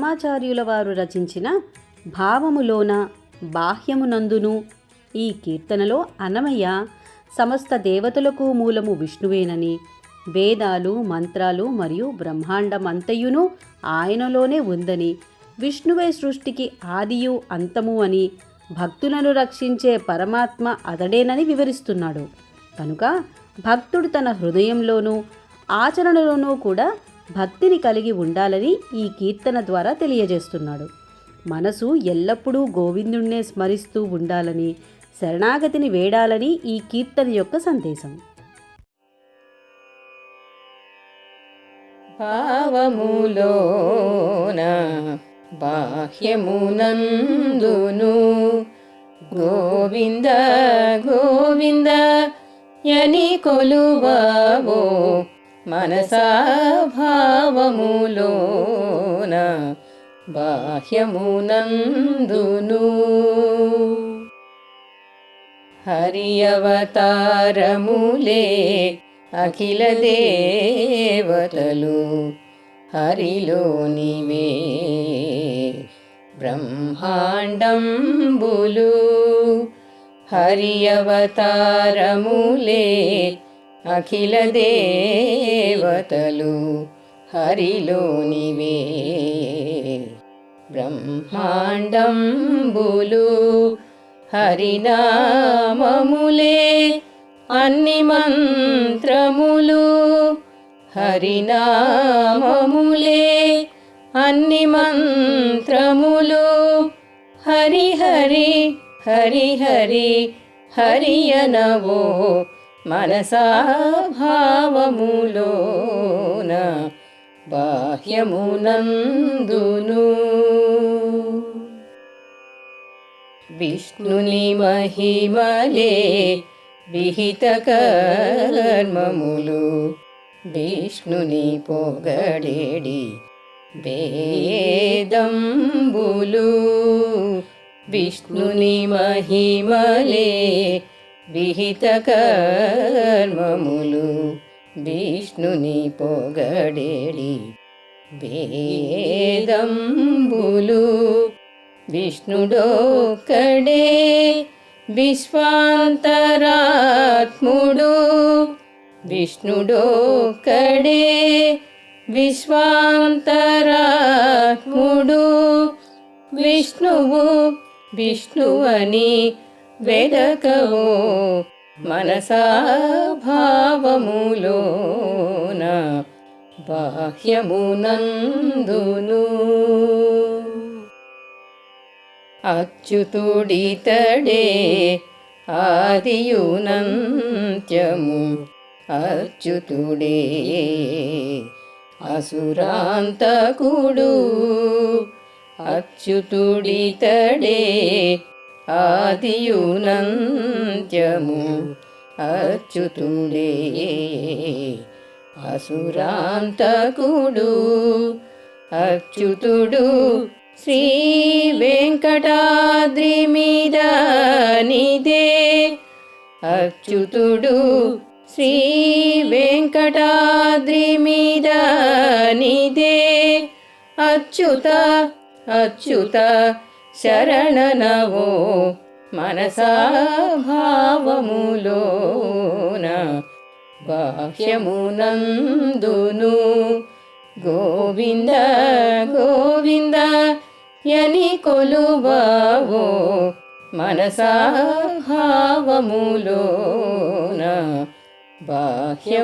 పరమాచార్యుల వారు రచించిన భావములోన బాహ్యమునందును ఈ కీర్తనలో అన్నమయ్య సమస్త దేవతలకు మూలము విష్ణువేనని వేదాలు మంత్రాలు మరియు బ్రహ్మాండమంతయును ఆయనలోనే ఉందని విష్ణువే సృష్టికి ఆదియు అంతము అని భక్తులను రక్షించే పరమాత్మ అతడేనని వివరిస్తున్నాడు. కనుక భక్తుడు తన హృదయంలోనూ ఆచరణలోనూ కూడా భక్తిని కలిగి ఉండాలని ఈ కీర్తన ద్వారా తెలియజేస్తున్నాడు. మనసు ఎల్లప్పుడూ గోవిందుణ్ణే స్మరిస్తూ ఉండాలని శరణాగతిని వేడాలని ఈ కీర్తన యొక్క సందేశం. భావములోన బాహ్యమునందును గోవింద గోవింద యని కొలువావో మనసా భావములోన బాహ్యమునందును హరి అవతారములే అఖిల దేవతలు హరిలోనివే బ్రహ్మాండంబులు. హరి అవతారములే అఖిల దేవతలు హరిలోనివే. బ్రహ్మాండంబులు హరినామములే అన్ని మంత్రములు హరినామములే అన్ని మంత్రములు హరి హరి హరి హరి హరియనవో మనసాభావములోన బాహ్యమునందును. విష్ణుని మహిమలే విహిత కర్మములు. విష్ణుని పొగడేడి వేదంబులు. విష్ణుని మహిమలే విహిత కర్మములు విష్ణుని పొగడేడి. వేదంబులు విష్ణుడోక్కడే విశ్వాంతరాత్ముడు. విష్ణుడోక్కడే విశ్వాంతరాత్ముడు. విష్ణువు విష్ణువని వెదకవో మనసా భావములోన బాహ్యమునందును. అచ్యుతుడితడే ఆదియునంత్యము అచ్యుతుడే అసురాంతకుడు. అచ్యుతుడితడే ఆదియునంత్యము అచ్యుతుండే అసురాంతకుడు అచ్యుతుడు శ్రీ వెంకటాద్రి మీద నిదే. అచ్యుతుడు శ్రీ వెంకటాద్రి మీద నిదే. అచ్యుత అచ్యుత శరణనవో మనసాభావములోన బాహ్యమునందును. గోవింద గోవింద యని కొలువో మనసాభావములోన బాహ్యమునందును.